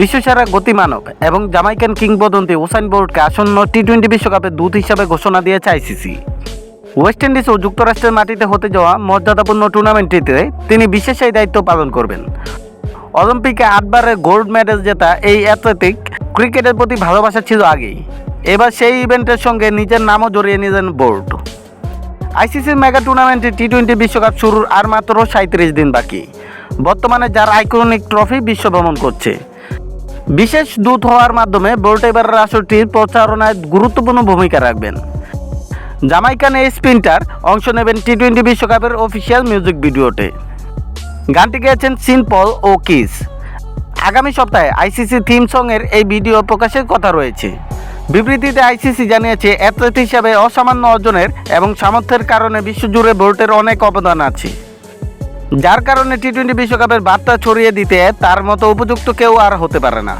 বিশ্বসেরা গতিমানব এবং জামাইকান কিংবদন্তি ওসাইন বোল্টকে আসন্ন টি টোয়েন্টি বিশ্বকাপের দূত হিসাবে ঘোষণা দিয়েছে আইসিসি। ওয়েস্ট ইন্ডিজ ও যুক্তরাষ্ট্রের মাটিতে হতে যাওয়া মর্যাদাপূর্ণ টুর্নামেন্টটিতে তিনি বিশেষ এই দায়িত্ব পালন করবেন। অলিম্পিকে আটবারের গোল্ড মেডেল জেতা এই অ্যাথলেটিক ক্রিকেটের প্রতি ভালোবাসা ছিল আগেই। এবার সেই ইভেন্টের সঙ্গে নিজের নামও জড়িয়ে নিলেন বোর্ড আইসিসির মেগা টুর্নামেন্টে টি টোয়েন্টি বিশ্বকাপ শুরুর আর মাত্র সাঁত্রিশ দিন বাকি। বর্তমানে যার আইকনিক ট্রফি বিশ্ব ভ্রমণ করছে। বিশেষ দূত হওয়ার মাধ্যমে বোল্ট এবারের আসরটির প্রচারণায় গুরুত্বপূর্ণ ভূমিকা রাখবেন। জামাইকান এই স্পিন্টার অংশ নেবেন টি টোয়েন্টি বিশ্বকাপের অফিসিয়াল মিউজিক ভিডিওতে। গানটি গেয়েছেন সিন পল ও কিস। আগামী সপ্তাহে আইসিসি থিম সংয়ের এই ভিডিও প্রকাশের কথা রয়েছে। বিবৃতিতে আইসিসি জানিয়েছে, অ্যাথলেট হিসাবে অসামান্য অর্জনের এবং সামর্থ্যের কারণে বিশ্বজুড়ে বোল্টের অনেক অবদান আছে। যার কারণে টি টোয়েন্টি বিশ্বকাপের বার্তা ছড়িয়ে দিতে তার মতো উপযুক্ত কেউ আর হতে পারে না।